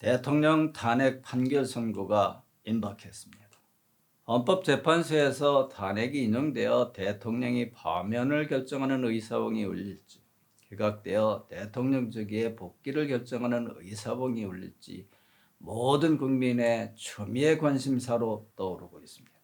대통령 탄핵 판결 선고가 임박했습니다. 헌법재판소에서 탄핵이 인용되어 대통령이 파면을 결정하는 의사봉이 울릴지, 개각되어 대통령직위의 복귀를 결정하는 의사봉이 울릴지 모든 국민의 초미의 관심사로 떠오르고 있습니다.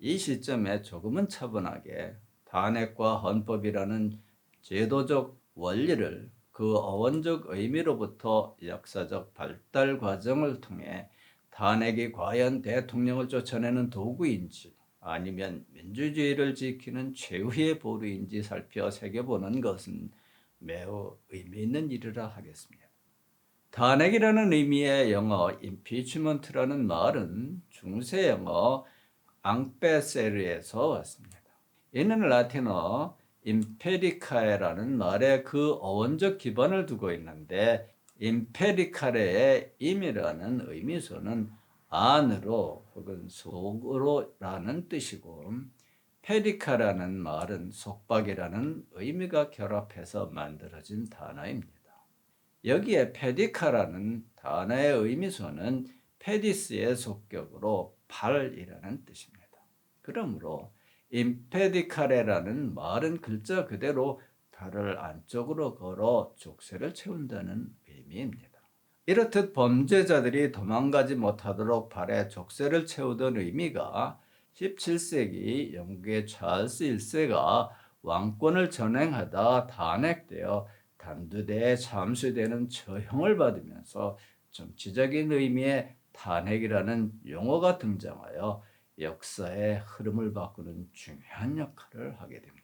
이 시점에 조금은 차분하게 탄핵과 헌법이라는 제도적 원리를 그 어원적 의미로부터 역사적 발달 과정을 통해 탄핵이 과연 대통령을 쫓아내는 도구인지 아니면 민주주의를 지키는 최후의 보루인지 살펴 새겨보는 것은 매우 의미 있는 일이라 하겠습니다. 탄핵이라는 의미의 영어 impeachment라는 말은 중세 영어 앙페세르에서 왔습니다. 이는 라틴어 임페리카에라는 말에 그 어원적 기반을 두고 있는데 임페리카레의 임이라는 의미소는 안으로 혹은 속으로라는 뜻이고 페리카라는 말은 속박이라는 의미가 결합해서 만들어진 단어입니다. 여기에 페디카라는 단어의 의미소는 페디스의 속격으로 팔이라는 뜻입니다. 그러므로 임페디카레라는 말은 글자 그대로 발을 안쪽으로 걸어 족쇄를 채운다는 의미입니다. 이렇듯 범죄자들이 도망가지 못하도록 발에 족쇄를 채우던 의미가 17세기 영국의 찰스 1세가 왕권을 전행하다 탄핵되어 단두대에 참수되는 처형을 받으면서 정치적인 의미의 탄핵이라는 용어가 등장하여 역사의 흐름을 바꾸는 중요한 역할을 하게 됩니다.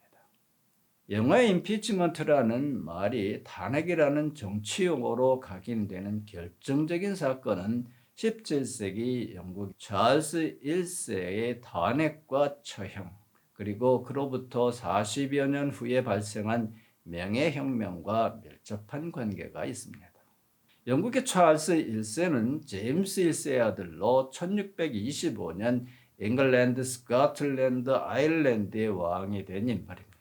영어의 임피치먼트라는 말이 탄핵이라는 정치 용어로 각인되는 결정적인 사건은 17세기 영국 찰스 1세의 탄핵과 처형 그리고 그로부터 40여 년 후에 발생한 명예혁명과 밀접한 관계가 있습니다. 영국의 찰스 1세는 제임스 1세의 아들로 1625년 잉글랜드, 스코틀랜드, 아일랜드의 왕이 된 인물입니다.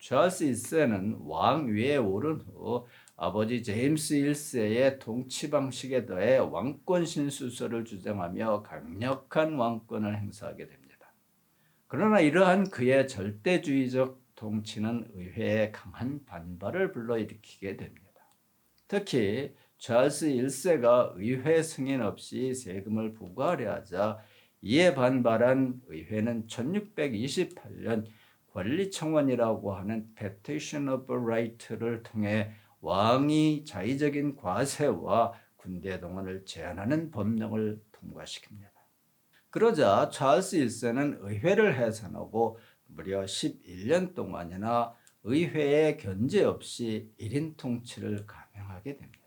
찰스 1세는 왕 위에 오른 후 아버지 제임스 1세의 통치 방식에 더해 왕권 신수설을 주장하며 강력한 왕권을 행사하게 됩니다. 그러나 이러한 그의 절대주의적 통치는 의회에 강한 반발을 불러일으키게 됩니다. 특히 찰스 1세가 의회 승인 없이 세금을 부과하려 하자 이에 반발한 의회는 1628년 권리청원이라고 하는 Petition of Right를 통해 왕이 자의적인 과세와 군대 동원을 제한하는 법령을 통과시킵니다. 그러자 찰스 1세는 의회를 해산하고 무려 11년 동안이나 의회의 견제 없이 1인 통치를 감행하게 됩니다.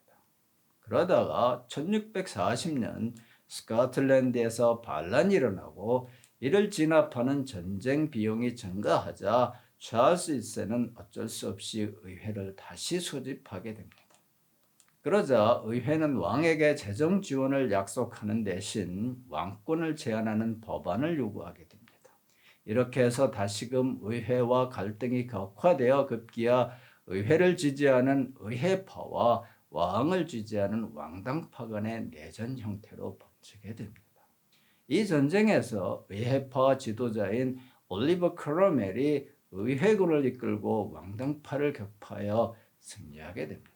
그러다가 1640년 스코틀랜드에서 반란이 일어나고 이를 진압하는 전쟁 비용이 증가하자 찰스 1세는 어쩔 수 없이 의회를 다시 소집하게 됩니다. 그러자 의회는 왕에게 재정 지원을 약속하는 대신 왕권을 제한하는 법안을 요구하게 됩니다. 이렇게 해서 다시금 의회와 갈등이 격화되어 급기야 의회를 지지하는 의회파와 왕을 지지하는 왕당파 간의 내전 형태로 번 지게 됩니다. 이 전쟁에서 의회파 지도자인 올리버 크로멜이 의회군을 이끌고 왕당파를 격파하여 승리하게 됩니다.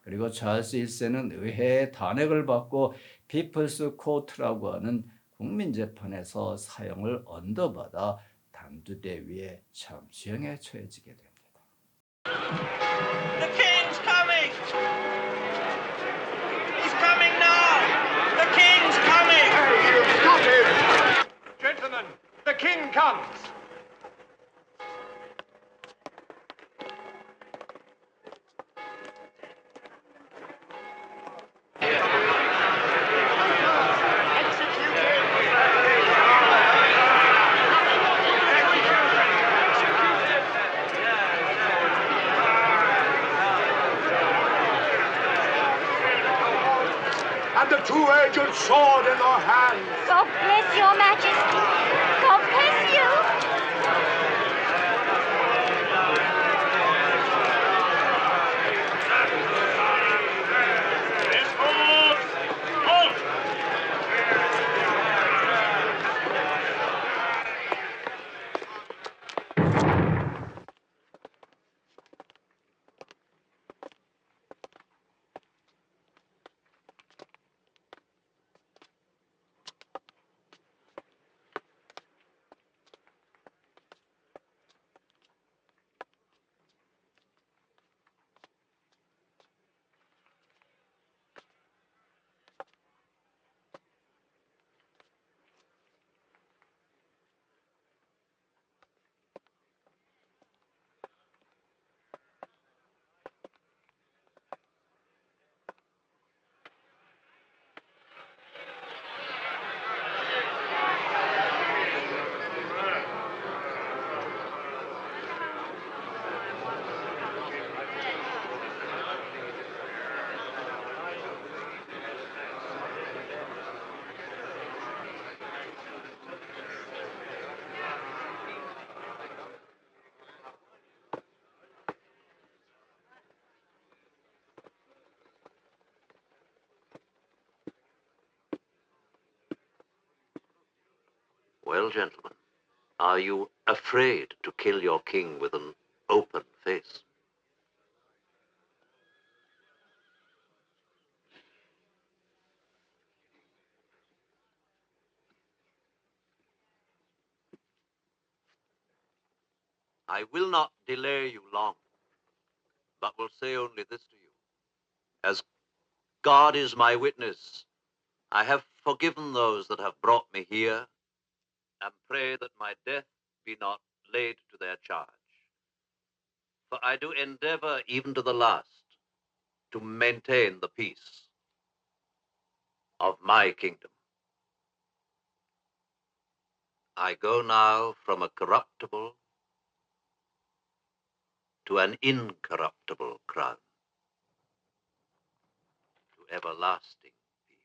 그리고 찰스 1세는 의회의 탄핵을 받고 피플스 코트라고 하는 국민재판에서 사형을 언도받아 단두대 위에 참수형에 처해지게 됩니다. Gentlemen, the king comes! Hands! God bless your majesty. God bless you. Well, gentlemen, are you afraid to kill your king with an open face? I will not delay you long, but will say only this to you. As God is my witness, I have forgiven those that have brought me here, and pray that my death be not laid to their charge. For I do endeavor even to the last to maintain the peace of my kingdom. I go now from a corruptible to an incorruptible crown, to everlasting peace.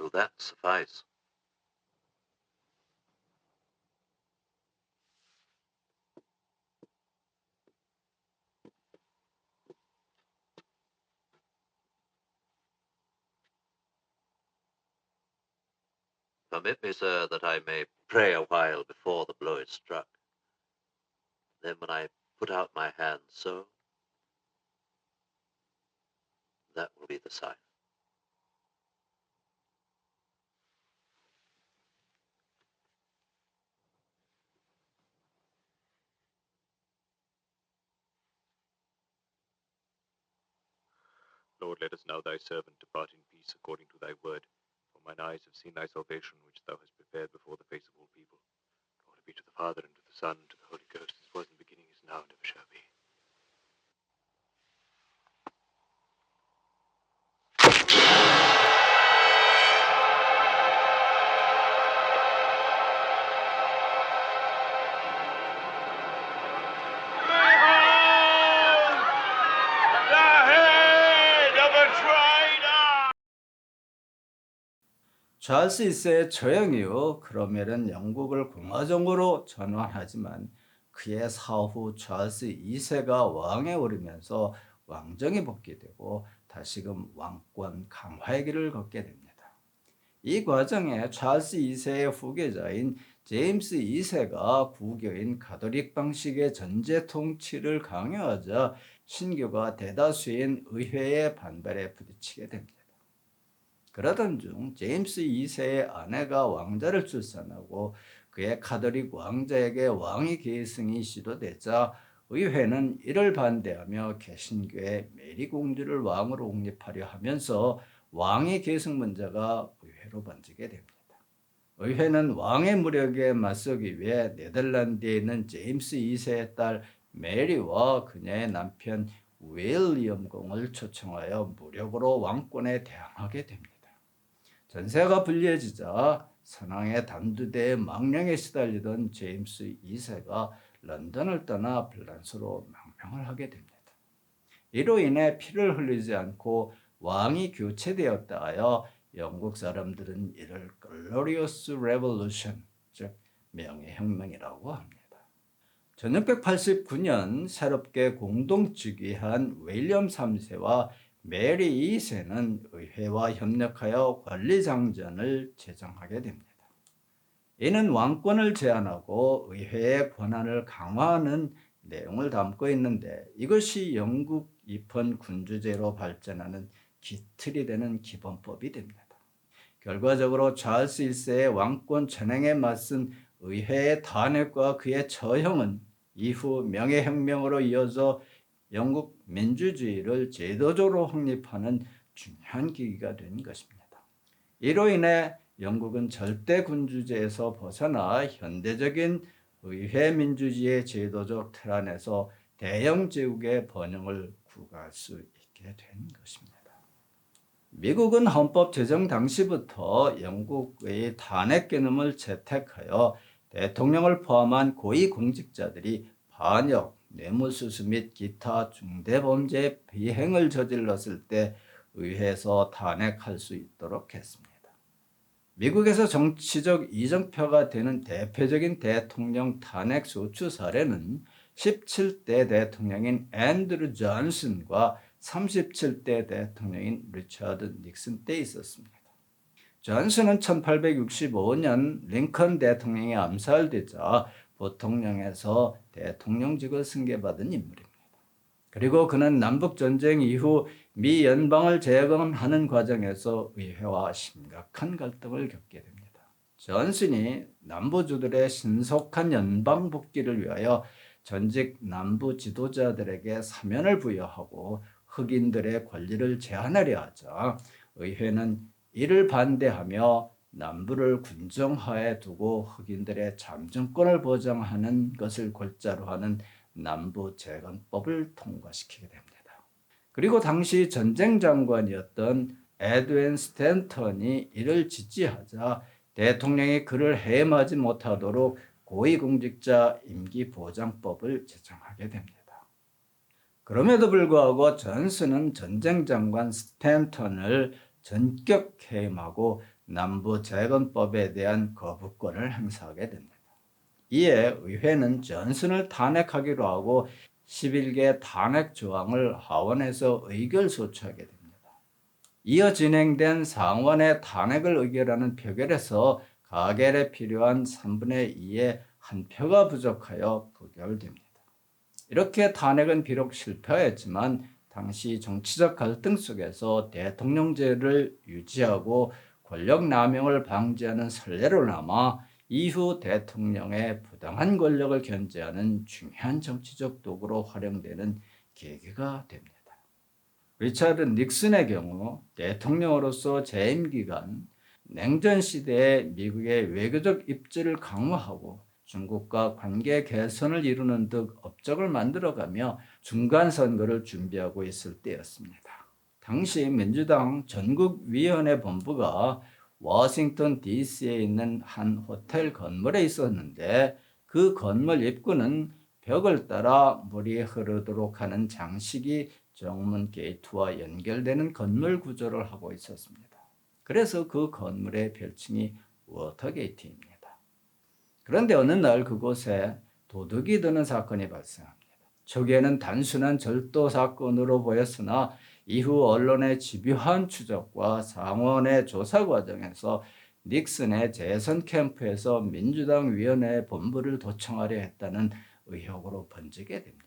Will that suffice? Permit me, sir, that I may pray a while before the blow is struck. Then, when I put out my hand so, that will be the sign. Let us now thy servant depart in peace according to thy word. For mine eyes have seen thy salvation, which thou hast prepared before the face of all people. Glory be to the Father, and to the Son, and to the Holy Ghost, as was in the beginning, is now, and ever shall 찰스 1세의 처형이요 크로멜은 영국을 공화정으로 전환하지만 그의 사후 찰스 2세가 왕에 오르면서 왕정이 복귀되고 다시금 왕권 강화의 길을 걷게 됩니다. 이 과정에 찰스 2세의 후계자인 제임스 2세가 국교인 가톨릭 방식의 전제 통치를 강요하자 신교가 대다수인 의회의 반발에 부딪히게 됩니다. 그러던 중 제임스 2세의 아내가 왕자를 출산하고 그의 카톨릭 왕자에게 왕위 계승이 시도되자 의회는 이를 반대하며 개신교의 메리 공주를 왕으로 옹립하려 하면서 왕위 계승 문제가 의회로 번지게 됩니다. 의회는 왕의 무력에 맞서기 위해 네덜란드에 있는 제임스 2세의 딸 메리와 그녀의 남편 윌리엄 공을 초청하여 무력으로 왕권에 대항하게 됩니다. 전세가 불리해지자 선왕의 단두대의 망령에 시달리던 제임스 2세가 런던을 떠나 프랑스로 망명을 하게 됩니다. 이로 인해 피를 흘리지 않고 왕이 교체되었다 하여 영국 사람들은 이를 글로리어스 레볼루션, 즉 명예혁명이라고 합니다. 1689년 새롭게 공동 즉위한 윌리엄 3세와 메리 2세는 의회와 협력하여 관리장전을 제정하게 됩니다. 이는 왕권을 제한하고 의회의 권한을 강화하는 내용을 담고 있는데 이것이 영국 입헌 군주제로 발전하는 기틀이 되는 기본법이 됩니다. 결과적으로 찰스 1세의 왕권 전행에 맞선 의회의 탄핵과 그의 처형은 이후 명예혁명으로 이어져 영국 민주주의를 제도적으로 확립하는 중요한 계기가 된 것입니다. 이로 인해 영국은 절대 군주제에서 벗어나 현대적인 의회 민주주의의 제도적 틀 안에서 대영 제국의 번영을 구가할 수 있게 된 것입니다. 미국은 헌법 제정 당시부터 영국의 탄핵 개념을 채택하여 대통령을 포함한 고위 공직자들이 반역, 뇌물수수 및 기타 중대범죄 비행을 저질렀을 때 의회에서 탄핵할 수 있도록 했습니다. 미국에서 정치적 이정표가 되는 대표적인 대통령 탄핵 소추 사례는 17대 대통령인 앤드루 존슨과 37대 대통령인 리처드 닉슨 때 있었습니다. 존슨은 1865년 링컨 대통령이 암살되자 부통령에서 대통령직을 승계받은 인물입니다. 그리고 그는 남북 전쟁 이후 미 연방을 재건하는 과정에서 의회와 심각한 갈등을 겪게 됩니다. 존슨이 남부주들의 신속한 연방 복귀를 위하여 전직 남부 지도자들에게 사면을 부여하고 흑인들의 권리를 제한하려 하자 의회는 이를 반대하며 남부를 군정하에 두고 흑인들의 잠정권을 보장하는 것을 골자로 하는 남부 재건법을 통과시키게 됩니다. 그리고 당시 전쟁 장관이었던 에드윈 스탠턴이 이를 지지하자 대통령이 그를 해임하지 못하도록 고위공직자 임기 보장법을 제정하게 됩니다. 그럼에도 불구하고 존슨은 전쟁 장관 스탠턴을 전격 해임하고 남부 재건법에 대한 거부권을 행사하게 됩니다. 이에 의회는 존슨을 탄핵하기로 하고 11개 탄핵 조항을 하원에서 의결 소추하게 됩니다. 이어 진행된 상원의 탄핵을 의결하는 표결에서 가결에 필요한 3분의 2의 한 표가 부족하여 부결됩니다. 이렇게 탄핵은 비록 실패했지만 당시 정치적 갈등 속에서 대통령제를 유지하고 권력 남용을 방지하는 선례로 남아 이후 대통령의 부당한 권력을 견제하는 중요한 정치적 도구로 활용되는 계기가 됩니다. 리차드 닉슨의 경우 대통령으로서 재임 기간 냉전 시대에 미국의 외교적 입지를 강화하고 중국과 관계 개선을 이루는 등 업적을 만들어가며 중간 선거를 준비하고 있을 때였습니다. 당시 민주당 전국위원회 본부가 워싱턴 DC에 있는 한 호텔 건물에 있었는데 그 건물 입구는 벽을 따라 물이 흐르도록 하는 장식이 정문 게이트와 연결되는 건물 구조를 하고 있었습니다. 그래서 그 건물의 별칭이 워터게이트입니다. 그런데 어느 날 그곳에 도둑이 드는 사건이 발생합니다. 초기에는 단순한 절도 사건으로 보였으나 이후 언론의 집요한 추적과 상원의 조사 과정에서 닉슨의 재선 캠프에서 민주당 위원회 본부를 도청하려 했다는 의혹으로 번지게 됩니다.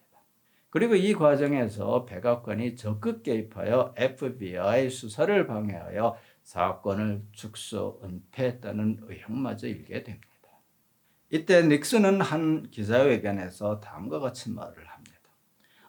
그리고 이 과정에서 백악관이 적극 개입하여 FBI 수사를 방해하여 사건을 축소 은폐했다는 의혹마저 일게 됩니다. 이때 닉슨은 한 기자회견에서 다음과 같이 말을 합니다.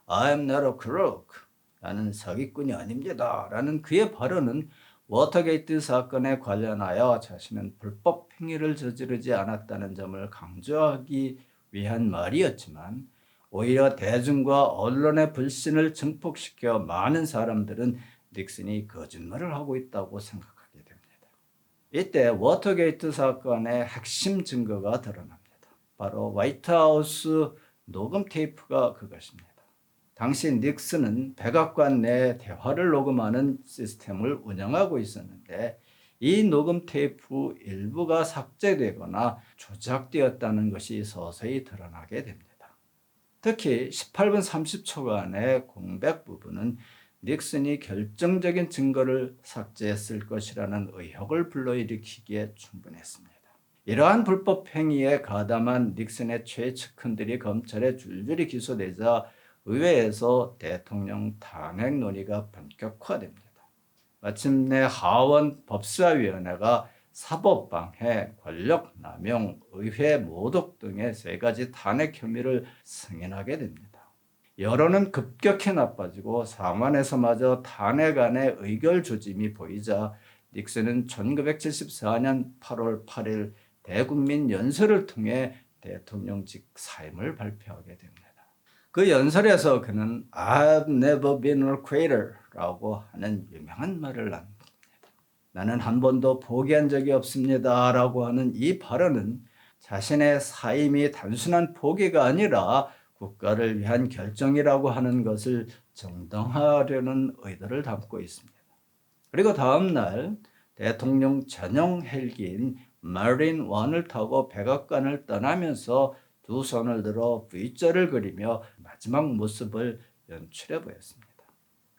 I'm not a crook. 나는 사기꾼이 아닙니다. 라는 그의 발언은 워터게이트 사건에 관련하여 자신은 불법 행위를 저지르지 않았다는 점을 강조하기 위한 말이었지만 오히려 대중과 언론의 불신을 증폭시켜 많은 사람들은 닉슨이 거짓말을 하고 있다고 생각하게 됩니다. 이때 워터게이트 사건의 핵심 증거가 드러납니다. 바로 화이트하우스 녹음 테이프가 그것입니다. 당시 닉슨은 백악관 내 대화를 녹음하는 시스템을 운영하고 있었는데 이 녹음 테이프 일부가 삭제되거나 조작되었다는 것이 서서히 드러나게 됩니다. 특히 18분 30초간의 공백 부분은 닉슨이 결정적인 증거를 삭제했을 것이라는 의혹을 불러일으키기에 충분했습니다. 이러한 불법 행위에 가담한 닉슨의 최측근들이 검찰에 줄줄이 기소되자 의회에서 대통령 탄핵 논의가 본격화됩니다. 마침내 하원 법사위원회가 사법방해, 권력남용, 의회 모독 등의 세 가지 탄핵 혐의를 승인하게 됩니다. 여론은 급격히 나빠지고 상원에서마저 탄핵안의 의결 조짐이 보이자 닉슨은 1974년 8월 8일 대국민 연설을 통해 대통령직 사임을 발표하게 됩니다. 그 연설에서 그는 I've never been a quitter"라고 하는 유명한 말을 남깁니다. 나는 한 번도 포기한 적이 없습니다 라고 하는 이 발언은 자신의 사임이 단순한 포기가 아니라 국가를 위한 결정이라고 하는 것을 정당화하려는 의도를 담고 있습니다. 그리고 다음 날 대통령 전용 헬기인 마린 1을 타고 백악관을 떠나면서 두 손을 들어 V자를 그리며 마지막 모습을 연출해 보였습니다.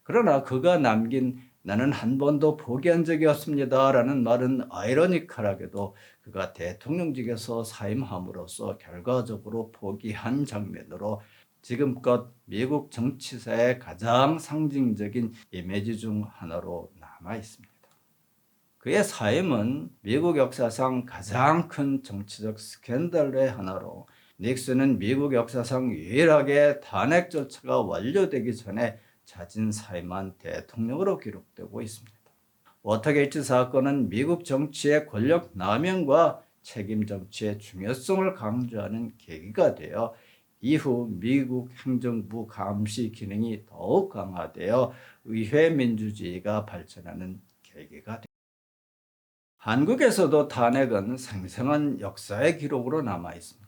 그러나 그가 남긴 나는 한 번도 포기한 적이 없습니다. 라는 말은 아이러니컬하게도 그가 대통령직에서 사임함으로써 결과적으로 포기한 장면으로 지금껏 미국 정치사의 가장 상징적인 이미지 중 하나로 남아 있습니다. 그의 사임은 미국 역사상 가장 큰 정치적 스캔들의 하나로 닉슨은 미국 역사상 유일하게 탄핵 절차가 완료되기 전에 자진 사임한 대통령으로 기록되고 있습니다. 워터게이트 사건은 미국 정치의 권력 남용과 책임 정치의 중요성을 강조하는 계기가 되어 이후 미국 행정부 감시 기능이 더욱 강화되어 의회 민주주의가 발전하는 계기가 됩니다. 한국에서도 탄핵은 생생한 역사의 기록으로 남아 있습니다.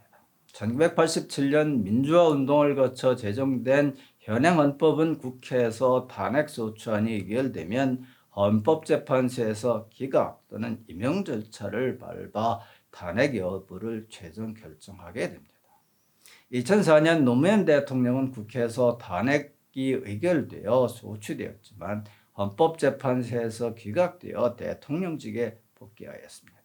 1987년 민주화 운동을 거쳐 제정된 현행 헌법은 국회에서 탄핵 소추안이 의결되면 헌법재판소에서 기각 또는 임명 절차를 밟아 탄핵 여부를 최종 결정하게 됩니다. 2004년 노무현 대통령은 국회에서 탄핵이 의결되어 소추되었지만 헌법재판소에서 기각되어 대통령직에 복귀하였습니다.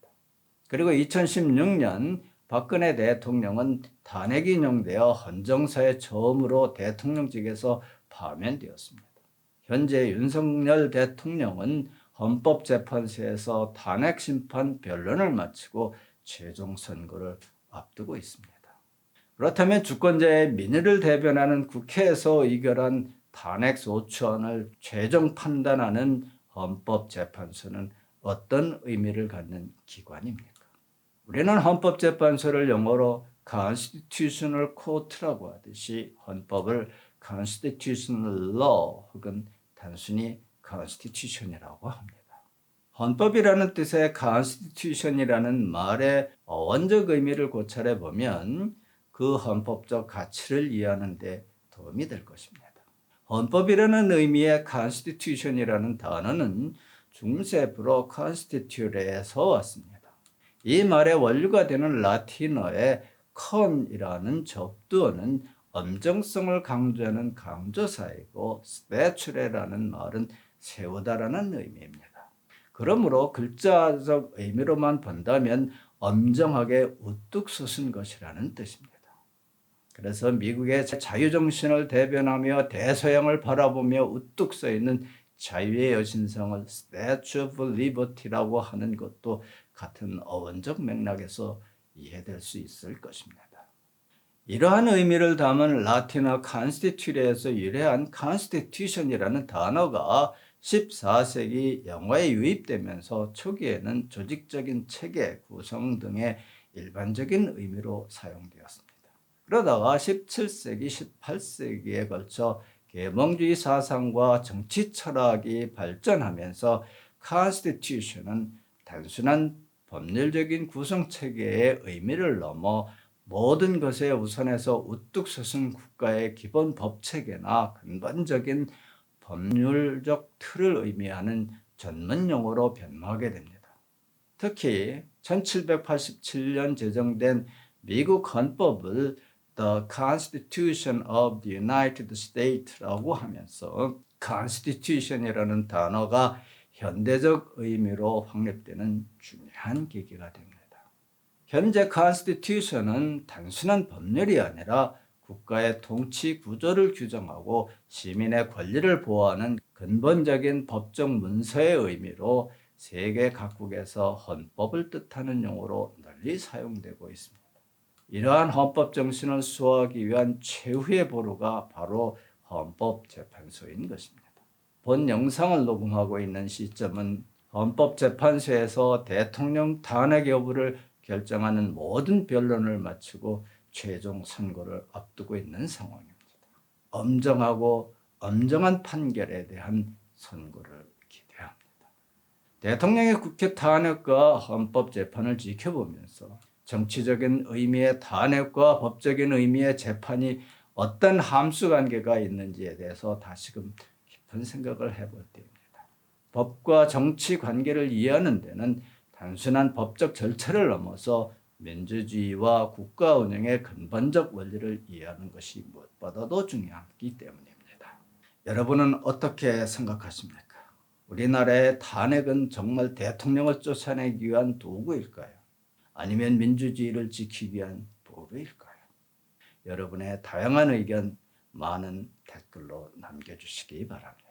그리고 2016년 박근혜 대통령은 탄핵이 인용되어 헌정사에 처음으로 대통령직에서 파면되었습니다. 현재 윤석열 대통령은 헌법재판소에서 탄핵 심판 변론을 마치고 최종 선고를 앞두고 있습니다. 그렇다면 주권자의 민의를 대변하는 국회에서 의결한 탄핵 소추안을 최종 판단하는 헌법재판소는 어떤 의미를 갖는 기관입니까? 우리는 헌법재판소를 영어로 constitutional court라고 하듯이 헌법을 constitutional law 혹은 단순히 constitution이라고 합니다. 헌법이라는 뜻의 constitution이라는 말의 어원적 의미를 고찰해 보면 그 헌법적 가치를 이해하는 데 도움이 될 것입니다. 헌법이라는 의미의 constitution이라는 단어는 중세부로 constitute에서 왔습니다. 이 말의 원류가 되는 라틴어의 con이라는 접두어는 엄정성을 강조하는 강조사이고 stature라는 말은 세우다라는 의미입니다. 그러므로 글자적 의미로만 본다면 엄정하게 우뚝 솟은 것이라는 뜻입니다. 그래서 미국의 자유정신을 대변하며 대서양을 바라보며 우뚝 서 있는 자유의 여신상을 Statue of Liberty라고 하는 것도 같은 어원적 맥락에서 이해될 수 있을 것입니다. 이러한 의미를 담은 라틴어 constitute에서 유래한 constitution이라는 단어가 14세기 영어에 유입되면서 초기에는 조직적인 체계, 구성 등의 일반적인 의미로 사용되었습니다. 그러다가 17세기, 18세기에 걸쳐 계몽주의 사상과 정치 철학이 발전하면서 constitution은 단순한 법률적인 구성 체계의 의미를 넘어 모든 것에 우선해서 우뚝 솟은 국가의 기본 법 체계나 근본적인 법률적 틀을 의미하는 전문 용어로 변모하게 됩니다. 특히 1787년 제정된 미국 헌법을 The Constitution of the United States라고 하면서 Constitution이라는 단어가 현대적 의미로 확립되는 중요한 계기가 됩니다. 현재 Constitution은 단순한 법률이 아니라 국가의 통치 구조를 규정하고 시민의 권리를 보호하는 근본적인 법적 문서의 의미로 세계 각국에서 헌법을 뜻하는 용어로 널리 사용되고 있습니다. 이러한 헌법 정신을 수호하기 위한 최후의 보루가 바로 헌법재판소인 것입니다. 본 영상을 녹음하고 있는 시점은 헌법재판소에서 대통령 탄핵 여부를 결정하는 모든 변론을 마치고 최종 선고를 앞두고 있는 상황입니다. 엄정하고 엄정한 판결에 대한 선고를 기대합니다. 대통령의 국회 탄핵과 헌법 재판을 지켜보면서 정치적인 의미의 탄핵과 법적인 의미의 재판이 어떤 함수 관계가 있는지에 대해서 다시금 깊은 생각을 해볼 때입니다. 법과 정치 관계를 이해하는 데는 단순한 법적 절차를 넘어서 민주주의와 국가 운영의 근본적 원리를 이해하는 것이 무엇보다도 중요하기 때문입니다. 여러분은 어떻게 생각하십니까? 우리나라의 탄핵은 정말 대통령을 쫓아내기 위한 도구일까요? 아니면 민주주의를 지키기 위한 도구일까요? 여러분의 다양한 의견 많은 댓글로 남겨주시기 바랍니다.